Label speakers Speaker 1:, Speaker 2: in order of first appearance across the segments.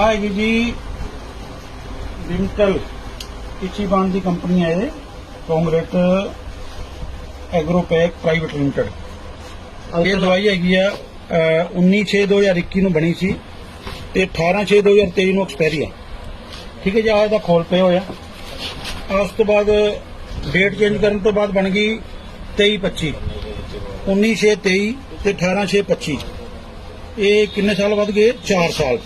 Speaker 1: ਆ ਹੈਗੀ ਜੀ ਵਿੰਟਲ ਇਚੀਬਾਨ ਦੀ ਕੰਪਨੀ ਹੈ ਇਹ ਕੰਗਰੇਟ ਐਗਰੋਪੈਕ ਪ੍ਰਾਈਵੇਟ ਲਿਮਟਿਡ। ਇਹ ਦਵਾਈ ਹੈਗੀ ਆ 19/6/2021 ਨੂੰ ਬਣੀ ਸੀ ਤੇ 18/6/2023 ਨੂੰ ਐਕਸਪਾਇਰੀ ਆ। ਠੀਕ ਹੈ ਜੀ ਆਹ ਇਹਦਾ ਖੋਲ ਪਿਆ ਹੋਇਆ। ਉਸ ਤੋਂ ਬਾਅਦ ਡੇਟ ਚੇਂਜ ਕਰਨ ਤੋਂ ਬਾਅਦ ਬਣ ਗਈ 23/25 19/6/23 ਤੇ 18/6/25 ਇਹ ਕਿੰਨੇ ਸਾਲ ਵੱਧ ਗਏ? 4 ਸਾਲ।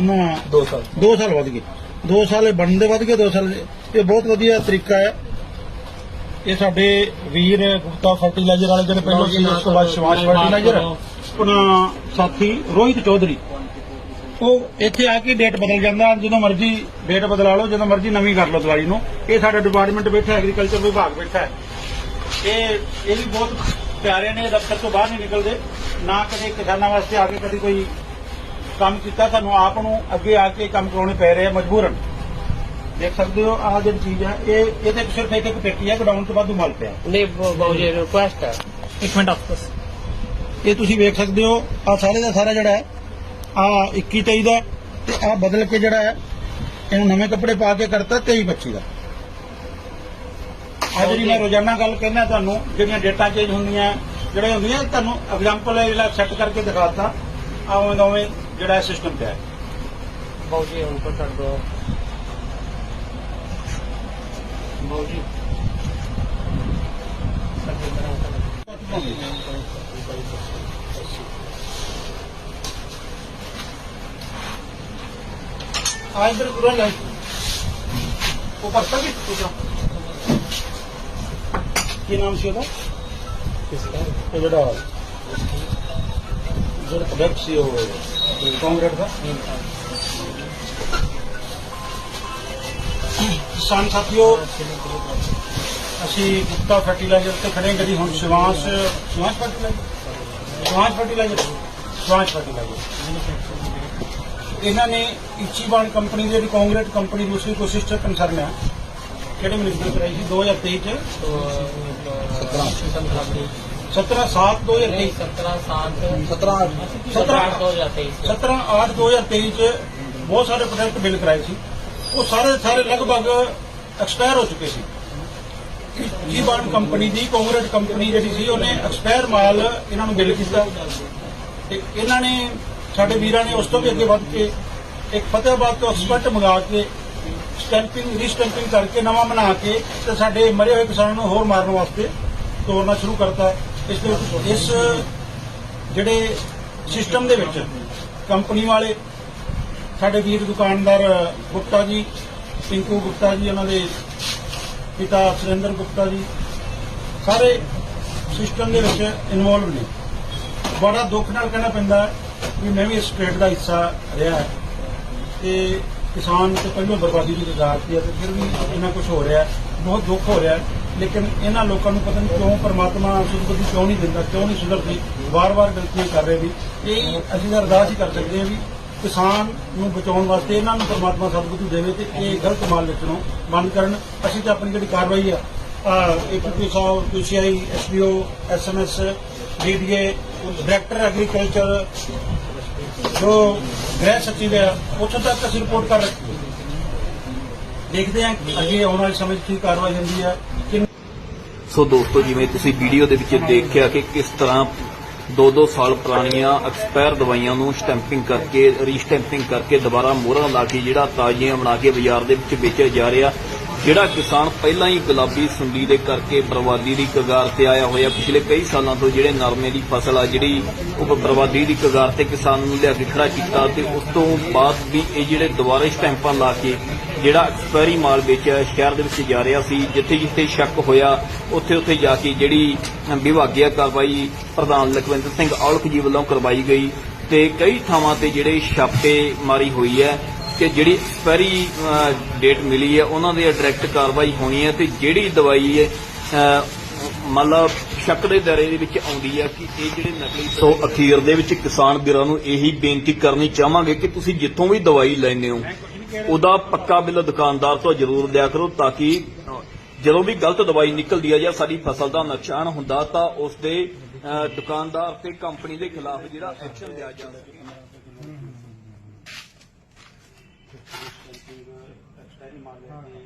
Speaker 1: ਨਾ।
Speaker 2: 2 ਸਾਲ।
Speaker 1: 2 ਸਾਲ ਵੱਧ ਗਏ। 2 ਸਾਲ ਇਹ ਬਣਨ ਦੇ ਵੱਧ ਗਏ 2 ਸਾਲ ਇਹ ਬਹੁਤ ਵਧੀਆ ਤਰੀਕਾ ਹੈ। ਇਹ ਸਾਡੇ ਵੀਰ ਗੁਪਤਾ ਫਰਟੀਲਾਈਜ਼ਰ ਵਾਲੇ ਜਿਹੜੇ ਪਹਿਲਾਂ ਸੀ ਉਸ ਤੋਂ ਬਾਅਦ ਸ਼ਿਵਾਸ਼ ਫਰਟੀਲਾਈਜ਼ਰ। ਆਪਣਾ ਸਾਥੀ ਰੋਹਿਤ ਚੌਧਰੀ। ਉਹ ਇੱਥੇ ਆ ਕੇ ਡੇਟ ਬਦਲ ਜਾਂਦਾ ਜਦੋਂ ਮਰਜ਼ੀ ਡੇਟ ਬਦਲਾ ਲਓ ਜਦੋਂ ਮਰਜ਼ੀ ਨਵੀਂ ਕਰ ਲਓ ਦਵਾਈ ਨੂੰ। ਇਹ ਸਾਡਾ ਡਿਪਾਰਟਮੈਂਟ ਬੈਠਾ ਐਗਰੀਕਲਚਰ ਵਿਭਾਗ ਬੈਠਾ ਹੈ। ਇਹ ਇਹ ਵੀ ਬਹੁਤ ਪਿਆਰੇ ਨੇ ਦਫ਼ਤਰ ਤੋਂ ਬਾਹਰ ਨਹੀਂ ਨਿਕਲਦੇ। ਨਾ ਕਦੇ ਕਿਸਾਨਾਂ ਵਾਸਤੇ ਆ ਕੇ ਕਦੀ ਕੋਈ ਕੰਮ ਕੀਤਾ ਤੁਹਾਨੂੰ ਆਪ ਨੂੰ ਅੱਗੇ ਆ ਕੇ ਕੰਮ ਕਰਾਉਣੇ ਪੈ ਰਹੇ ਆ ਮਜਬੂਰਨ। ਦੇਖ ਸਕਦੇ ਹੋ ਆਹ ਜਿਹੜੀ ਚੀਜ਼ ਹੈ ਇਹ ਇਹਦੇ ਸਿਰਫ ਇੱਕ ਇੱਕ ਪੇਟੀ ਹੈ ਗਡਾਊਨ ਤੋਂ ਵਾਧੂ ਮਾਲ ਪਿਆ।
Speaker 3: ਨਹੀਂ ਬਾਬੂ ਜੀ ਰਿਕੁਐਸਟ ਹੈ ਇੱਕ ਮਿੰਟ ਆਪਸ
Speaker 1: ਇਹ ਤੁਸੀਂ ਵੇਖ ਸਕਦੇ ਹੋ ਆ ਸਾਰੇ ਦਾ ਸਾਰਾ ਜਿਹੜਾ ਹੈ ਆ 21 23 ਦਾ ਤੇ ਆ ਬਦਲ ਕੇ ਜਿਹੜਾ ਹੈ ਇਹਨੂੰ ਨਵੇਂ ਕੱਪੜੇ ਪਾ ਕੇ ਕਰਤਾ 23 25 ਦਾ। ਆ ਜਿਹੜੀ ਮੈਂ ਰੋਜ਼ਾਨਾ ਗੱਲ ਕਹਿੰਦਾ ਤੁਹਾਨੂੰ ਜਿਹੜੀਆਂ ਡੇਟਾ ਚੇਂਜ ਹੁੰਦੀਆਂ ਜਿਹੜੇ ਹੁੰਦੀਆਂ ਤੁਹਾਨੂੰ ਐਗਜ਼ਾਮਪਲ ਜਿਹੜਾ ਸੈੱਟ ਕਰਕੇ ਦਿਖਾਤਾ ਆਵੇਂ ਦੋਵੇਂ ਜਿਹੜਾ ਸਿਸਟਮ ਪਿਆ ਹੈ।
Speaker 3: ਬਾਬੂ ਜੀ ਹੁਣ ਕੋ ਛੱਡ ਦੋ ਬਾਬੂ ਜੀ।
Speaker 1: ਆ ਇਧਰ ਪੂਰਾ ਲੈ ਉਹ ਕਰਤਾ ਕਿ ਨਾਮ ਸੀ ਉਹਦਾ? ਇਹ ਜਿਹੜਾ ਜਿਹੜਾ ਪ੍ਰੋਡਕਟ ਸੀ ਉਹ ਕਾਂਗਰੇਟ ਦਾ ਕਿਸਾਨ ਸਾਥੀਓ ਅਸੀਂ ਗੁਪਤਾ ਫਰਟੀਲਾਈਜ਼ਰ ਤੇ ਖੜੇ ਜਿਹੜੀ ਹੁਣ Shivansh Shivansh fertilizer Shivansh fertilizer Shivansh fertilizer ਇਹਨਾਂ ਨੇ ਇਚੀਬਾਨ ਕੰਪਨੀ ਦੀ ਜਿਹੜੀ ਕਾਂਗਰੇਟ ਕੰਪਨੀ ਦੂਸਰੀ ਕੋਈ ਸਿਸਟਰ ਕੰਸਰਨ ਹੈ ਕਿਹੜੇ ਮਿਨਿਸਟਰ ਕਰਾਈ ਸੀ? 2023 ਚ? 17 7 2023
Speaker 3: 17 7
Speaker 1: 17 17 8 2023 ਚ ਬਹੁਤ ਸਾਰੇ ਪ੍ਰੋਡਕਟ ਬਿਲ ਕਰਾਏ ਸੀ ਉਹ ਸਾਰੇ ਦੇ ਸਾਰੇ ਲਗਭਗ ਐਕਸਪਾਇਰ ਹੋ ਚੁੱਕੇ ਸੀ ਇਚੀਬਾਨ ਕੰਪਨੀ ਦੀ ਕਾਂਗਰੇਟ ਕੰਪਨੀ ਜਿਹੜੀ ਸੀ ਉਹਨੇ ਐਕਸਪਾਇਰ ਮਾਲ ਇਹਨਾਂ ਨੂੰ ਬਿਲ ਕੀਤਾ ਤੇ ਇਹਨਾਂ ਨੇ ਸਾਡੇ ਵੀਰਾਂ ਨੇ ਉਸ ਤੋਂ ਵੀ ਅੱਗੇ ਵੱਧ ਕੇ ਇੱਕ ਫਤਿਹਾਬਾਦ ਤੋਂ ਐਕਸਪਰਟ ਮੰਗਾ ਕੇ ਸਟੈਂਪਿੰਗ ਰੀਸਟੈਂਪਿੰਗ ਕਰਕੇ ਨਵਾਂ ਬਣਾ ਕੇ ਤੇ ਸਾਡੇ ਮਰੇ ਹੋਏ ਕਿਸਾਨਾਂ ਨੂੰ ਹੋਰ ਮਾਰਨ ਵਾਸਤੇ ਤੋੜਨਾ ਸ਼ੁਰੂ ਕਰਤਾ ਇਸ ਦੇ ਵਿੱਚ ਇਸ, ਜਿਹੜੇ ਸਿਸਟਮ ਦੇ ਵਿੱਚ ਕੰਪਨੀ ਵਾਲੇ, ਸਾਡੇ ਵੀਰ ਦੁਕਾਨਦਾਰ ਗੁਪਤਾ ਜੀ, ਪਿੰਕੂ ਗੁਪਤਾ ਜੀ, ਉਹਨਾਂ ਦੇ ਪਿਤਾ ਸੁਰਿੰਦਰ ਗੁਪਤਾ ਜੀ, ਸਾਰੇ ਸਿਸਟਮ ਦੇ ਵਿੱਚ ਇਨਵੋਲਵ ਨੇ। ਬੜਾ ਦੁੱਖ ਨਾਲ ਕਹਿਣਾ ਪੈਂਦਾ ਵੀ ਮੈਂ ਵੀ ਇਸ ਸਟੇਟ ਦਾ ਹਿੱਸਾ ਰਿਹਾ ਹੈ। ਤੇ ਕਿਸਾਨ ਤੇ ਪਹਿਲਾਂ ਬਰਬਾਦੀ ਦੀ ਗੁਜ਼ਾਰਤੀ ਹੈ ਤੇ ਫਿਰ ਵੀ ਇੰਨਾ ਕੁਝ ਹੋ ਰਿਹਾ ਬਹੁਤ ਦੁੱਖ ਹੋ ਰਿਹਾ ਲੇਕਿਨ ਇਹਨਾਂ ਲੋਕਾਂ ਨੂੰ ਪਤਾ ਨਹੀਂ ਕਿਉਂ ਪਰਮਾਤਮਾ ਸੁਧਬੁੱਧੀ ਕਿਉਂ ਨਹੀਂ ਦਿੰਦਾ, ਕਿਉਂ ਨਹੀਂ ਸੁਧਰਦੀ, ਵਾਰ-ਵਾਰ ਗਲਤੀਆਂ ਕਰ ਰਹੇ ਵੀ ਇਹ ਅਸੀਂ ਤਾਂ ਅਰਦਾਸ ਹੀ ਕਰ ਸਕਦੇ ਹਾਂ ਵੀ ਕਿਸਾਨ ਨੂੰ ਬਚਾਉਣ ਵਾਸਤੇ ਇਹਨਾਂ ਨੂੰ ਪਰਮਾਤਮਾ ਸਤਿਗੁਰੂ ਦੇਵੇ ਤੇ ਇਹ ਗਲਤ ਮਾਲ ਵੇਚਣੋਂ ਬੰਦ ਕਰਨ। ਅਸੀਂ ਤਾਂ ਆਪਣੀ ਜਿਹੜੀ ਕਾਰਵਾਈ ਆ ਏਪੀਪੀ ਸਾਹਿਬ PCI SPO SMS DDA director agriculture, ਜੋ ਗ੍ਰਹਿ ਸਚਿਵ ਹੈ ਉੱਥੋਂ ਤੱਕ ਅਸੀਂ ਰਿਪੋਰਟ ਕਰ ਦੇਖਦੇ ਹਾਂ ਅੱਗੇ ਆਉਣ ਵਾਲੇ ਸਮੇਂ 'ਚ ਕੀ ਕਾਰਵਾਈ ਹੁੰਦੀ ਹੈ ਕਿ
Speaker 2: ਸੋ ਦੋਸਤੋ, ਜਿਵੇਂ ਤੁਸੀਂ ਵੀਡੀਓ ਦੇ ਵਿੱਚ ਦੇਖਿਆ ਕਿ ਕਿਸ ਤਰ੍ਹਾਂ 2-2 ਸਾਲ ਪੁਰਾਣੀਆਂ ਐਕਸਪਾਇਰ ਦਵਾਈਆਂ ਨੂੰ ਸਟੈਂਪਿੰਗ ਕਰਕੇ ਰੀਸਟੈਂਪਿੰਗ ਕਰਕੇ ਦੁਬਾਰਾ ਮੋਹਰਾਂ ਲਾ ਕੇ ਜਿਹੜਾ ਤਾਜ਼ੀਆਂ ਬਣਾ ਕੇ ਬਾਜ਼ਾਰ ਦੇ ਵਿੱਚ ਵੇਚਿਆ ਜਾ ਰਿਹਾ, ਜਿਹੜਾ ਕਿਸਾਨ ਪਹਿਲਾਂ ਹੀ ਗੁਲਾਬੀ ਸੁੰਡੀ ਦੇ ਕਰਕੇ ਬਰਬਾਦੀ ਦੀ ਕਗਾਰ ਤੇ ਆਇਆ ਹੋਇਆ, ਪਿਛਲੇ ਕਈ ਸਾਲਾਂ ਤੋਂ ਜਿਹੜੇ ਨਰਮੇ ਦੀ ਫਸਲ ਆ, ਜਿਹੜੀ ਉਹ ਬਰਬਾਦੀ ਦੀ ਕਗਾਰ ਤੇ ਕਿਸਾਨ ਨੂੰ ਲਿਆ ਕੇ ਖੜਾ ਕੀਤਾ ਤੇ ਉਸ ਤੋਂ ਬਾਅਦ ਵੀ ਇਹ ਜਿਹੜੇ ਦੁਬਾਰਾ ਸਟੈਂਪਾਂ ਲਾ ਕੇ ਜਿਹੜਾ ਐਕਸਪਾਇਰੀ ਮਾਲ ਵੇਚਿਆ ਸ਼ਹਿਰ ਦੇ ਵਿੱਚ ਜਾ ਰਿਹਾ ਸੀ, ਜਿੱਥੇ ਜਿੱਥੇ ਸ਼ੱਕ ਹੋਇਆ, ਉੱਥੇ ਉੱਥੇ ਜਾ ਕੇ ਜਿਹੜੀ ਵਿਭਾਗੀय ਕਾਰਵਾਈ ਪ੍ਰਧਾਨ ਲਖਵਿੰਦਰ ਸਿੰਘ ਔਲਖ ਜੀ ਵੱਲੋਂ ਕਰਵਾਈ ਗਈ ਤੇ ਕਈ ਥਾਵਾਂ ਤੇ ਜਿਹੜੇ ਛਾਪੇ ਮਾਰੀ ਹੋਈ ਹੈ ਕਿ ਜਿਹੜੀ ਐਕਸਪਾਇਰੀ ਡੇਟ ਮਿਲੀ ਹੈ, ਉਹਨਾਂ ਦੇ ਡਾਇਰੈਕਟ ਕਾਰਵਾਈ ਹੋਣੀ ਹੈ ਤੇ ਜਿਹੜੀ ਦਵਾਈ ਹੈ ਮਤਲਬ ਸ਼ੱਕ ਦੇ ਦਾਇਰੇ ਦੇ ਵਿੱਚ ਆਉਂਦੀ ਹੈ ਕਿ ਇਹ ਜਿਹੜੇ ਨਕਲੀ ਸੋ ਅਖੀਰ ਦੇ ਵਿੱਚ ਕਿਸਾਨ ਵੀਰਾਂ ਨੂੰ ਇਹੀ ਬੇਨਤੀ ਕਰਨੀ ਚਾਹਾਂਗੇ ਕਿ ਤੁਸੀਂ ਜਿੱਥੋਂ ਵੀ ਦਵਾਈ ਲੈਂਦੇ ਹੋ ਉਹਦਾ ਪੱਕਾ ਬਿੱਲ ਦੁਕਾਨਦਾਰ ਤੋਂ ਜ਼ਰੂਰ ਲਿਆ ਕਰੋ ਤਾਂ ਕਿ ਜਦੋਂ ਵੀ ਗਲਤ ਦਵਾਈ ਨਿਕਲਦੀ ਹੈ ਜਾਂ ਸਾਡੀ ਫਸਲ ਦਾ ਨੁਕਸਾਨ ਹੁੰਦਾ ਤਾਂ ਉਸ ਦੇ ਦੁਕਾਨਦਾਰ ਤੇ ਕੰਪਨੀ ਦੇ ਖਿਲਾਫ ਜਿਹੜਾ ਐਕਸ਼ਨ ਲਿਆ ਜਾ ਸਕੇ।
Speaker 1: ਐਕਸਪਾਇਰੀ ਮਾਲ ਲੈ